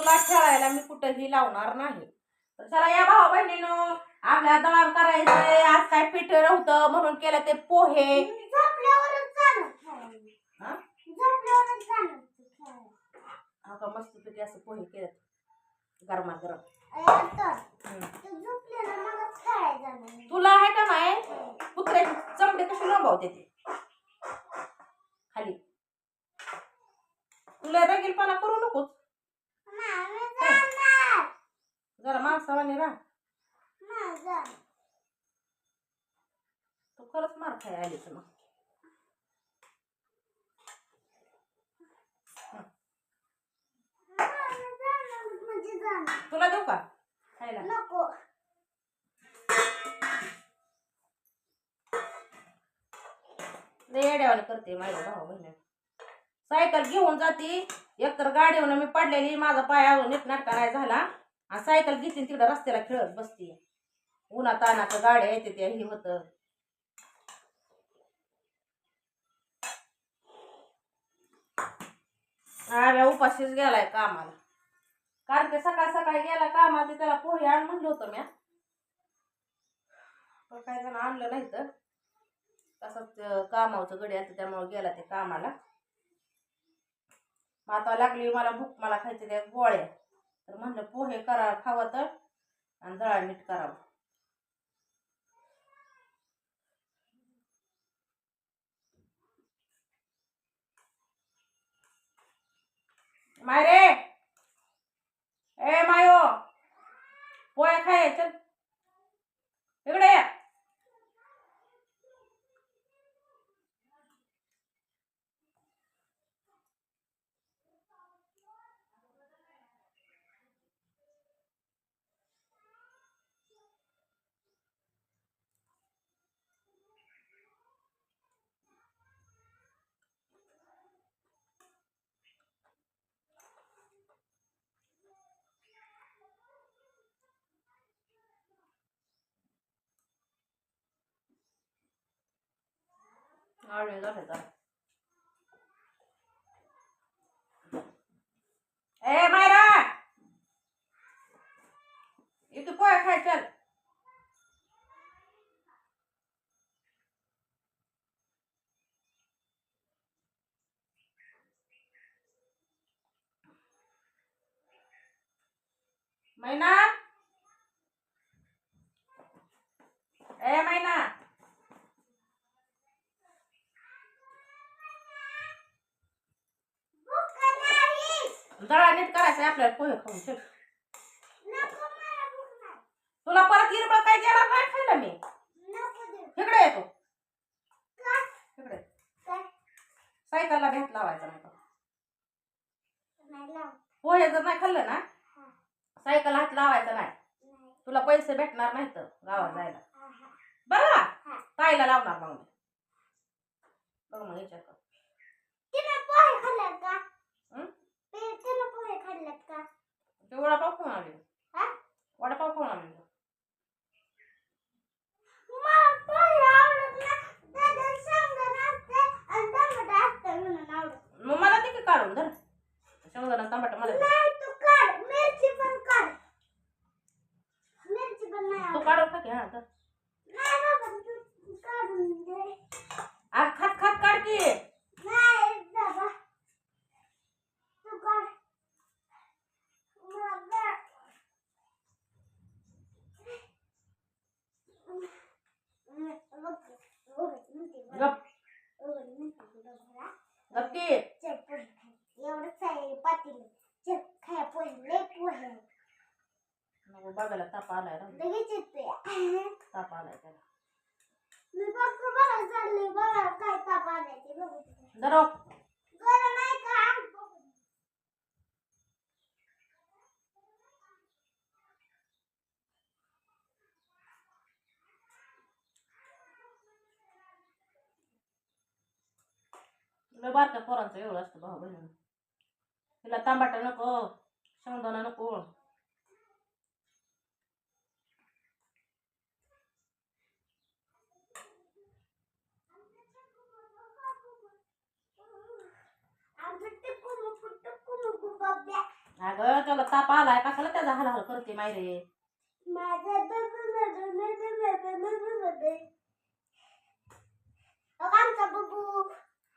तुला खेळायला मी कुठेही लावणार नाही. तर चला या भावा बहिणीनं आपल्या दळण करायचंय. आज काय पीठ नव्हतं म्हणून केलं ते पोहे. हा? मस्त पैकी असं पोहे केलं खेळायला जाणार. तुला आहे का नाही? कुत्र्याची चमडे कशी लोंबावते ते? तू खरंच मार खाय आलीच मग. तुला देऊ का खायला? नको. लय येड्यावाने करते माझ्या भाऊ बहिणी सायकल घेऊन जाती. एकतर गाडीवर मी पडलेली माझा पाय अजून नीट नाटका नाही झाला. आणि सायकल घेते तिकडे रस्त्याला खेळत बसते. उन्हा तानाचं गाड्या येते त्या ही होतं. आम्ही उपाशीच गेलाय कामाला. कारण ते सकाळ सकाळी गेला कामाला त्याला पोहे आण म्हणलं होतं म्या. पण काही जण आणलं नाही तर तसंच कामावचं गडी आता त्यामुळे गेला ते कामाला. मग आता लागली मला भूक मला खायचे त्या गोळ्या. तर म्हणलं पोहे करा खावं तर आणि दळा नीट करावं. माय रे ए मायो! पोया खाय चल. इकडे ये. आवडे झाले तर ए मायरा इथे पोहे खाय चल मैना ए मैना भूक नाही. दळा नीट करायचं आपल्याला पोहे खाऊन नाही. तुला परत हिरबळ काय देणार काय खायला मी. इकडे येतो? इकडे काय? सायकलला भेट लावायचा नाही नाही. पोहे जर नाही खाल्लं ना. सायकल हात लावायचा नाही नाही. तुला पैसे भेटणार नाहीत गावात जायला. बरं? ताईला लावणार मग मी बघ मग विचार कर तिनं पोहे खाल्ल्यात का? हं? ते- तिनं पोहे खाल्ल्यात का? ते वडापाव खाऊन आले हा? वडापाव खाऊन आले मला पोहे आवडत नाही. त्याच्यात शेंगदाणा असते आणि टमाटर असते म्हणून आवडत. मग मला ते की काढून धर शेंगदाणा टमाटर मला दे. नाही, तू काढ. मिरची पण काढ. मिरची पण नाही तू आवडत. काढून टाक हा धर. नाही बाबा, तू काढून दे. आ, खात खात काढ की नाही बाबा. तू काढ. मला गप गप की एवढंच आहे पातील चल खाया पोहे पोहे नको बघायला ताप आलाय. लगेच येते ताप आलाय त्याला. मी फक्त बघायला चालले बघा काय ताप आलाय ते बघू. तिकडे. धरो गरम आहे का? तुला बारक्या पोरांचं एवढं असतं भाऊ बहिणी तिला तांबाटा नको शेंगदाणा नको. अगं त्याला ताप आलाय कशाला त्याचा हलहल करते मायरे आमचा बबू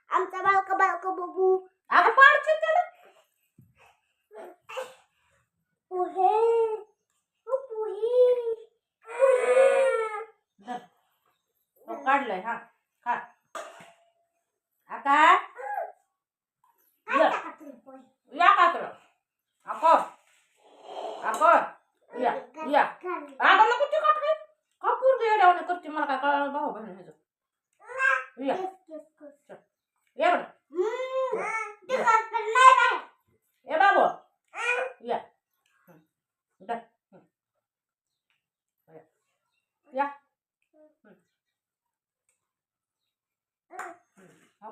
आमचा बालका बालका बबू अगं पाडशील त्याला पोहे ओ पोहे धर. तो काढलंय हा खा आता काय टाका तुम्ही पोहे या काकडं ako ako या या अगं नको ते काट रे का पूर्ण येड्यावाने करते मला काय कळलं भाऊ बहिणी ह्याचं या केस केस केस ये बरं हम्म तिखट पण नाही बाई. ये बाबू या हं. धर. हं. या. या हं. हं. हो.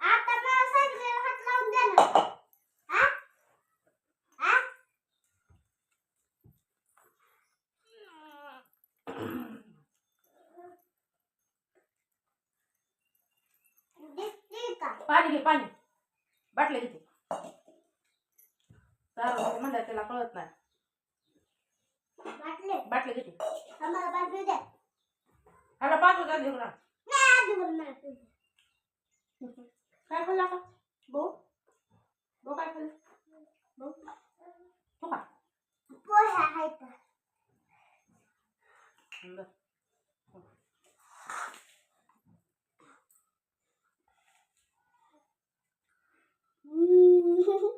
आता मला सायकलीला हात लावून द्या ना हा? हा? दिसते का पाणी घे पाणी. बाटले घेते. म्हणलं त्याला कळत नाही. बाटले घेते. ह्याला पाच हजार घेऊन. काय खाल्ला का भाऊ? भाऊ काय खाल्लं? भाऊ? तू का पोहे आहेत बरं. हम्म. हम्म. हं.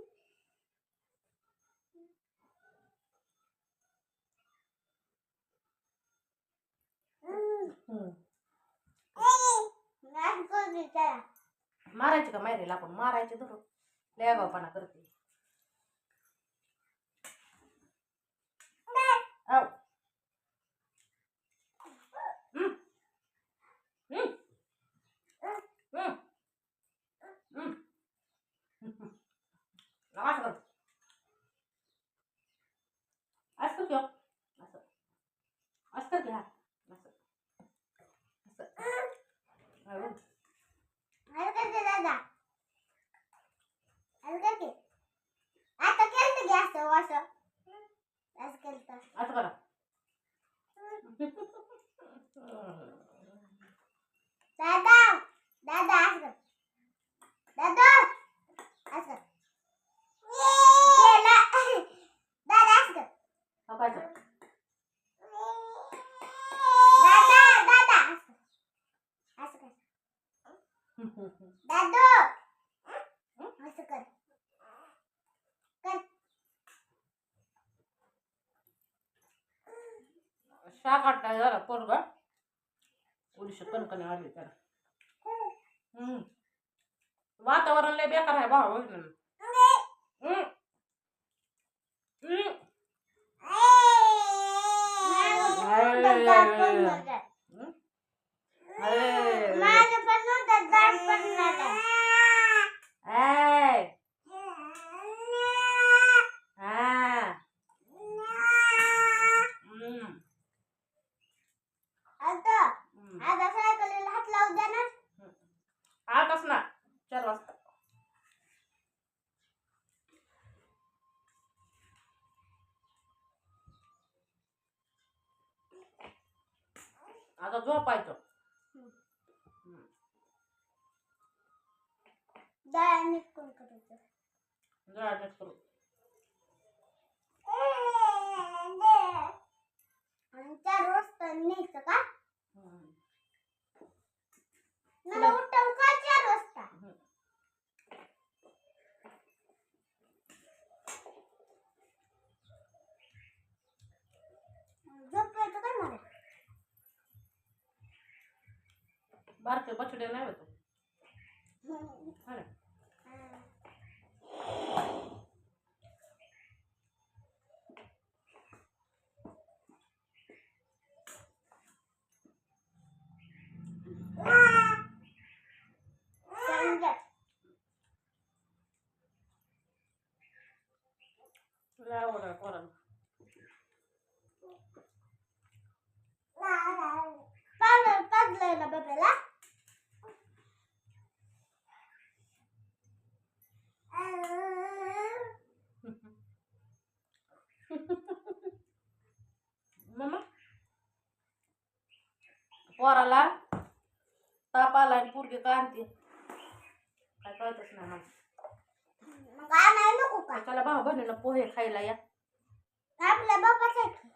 नाही करू त्याला. मारायचे का मायरेला आपण? मारायचे धरून. लेगावपणा करते आव. हं. हं. हं. हं. असं कर. असं कर की हो. असं. असं कर की हा. असं. असं. हा, बघ. हलकं करते. आता केलं की असं असं. असं केलं असं करा. दादा दादा असं कर. दादा असं असं कर. हो काय तर. दादा दादा असं असं कर दादू असं कर कर शाक वाटला जरा पोरग. उडीशी कणकणी आली त्याला. वातावरण लय बेकार आहे भाऊ बहिणींनो. हम्म. हम्म. हम्म. अरे. माझं पण नव्हतं दाढ पडणार ऐ. हा. हम्म. आता हम्म. आता सायकलीला हात लावू द्या ना आताच ना चार वाजता आता झोपायचं दळा निघून करायचं जरा नीट करू आणि चार वाजता न्यायचं का हम्म. मला उठवू का चार वाजता हम्म. झोपायचं का मला बारके बछडे नाही होत हा ना? समजा लय आवड आहे पोरांना. पावडर पाजलंय Mama? Porala Tapa lain pur ke kanti. Kaya kaya tas nama Maka anak ini kukah Kalau bapak ini nampuhi khaila ya Kamu apa sih?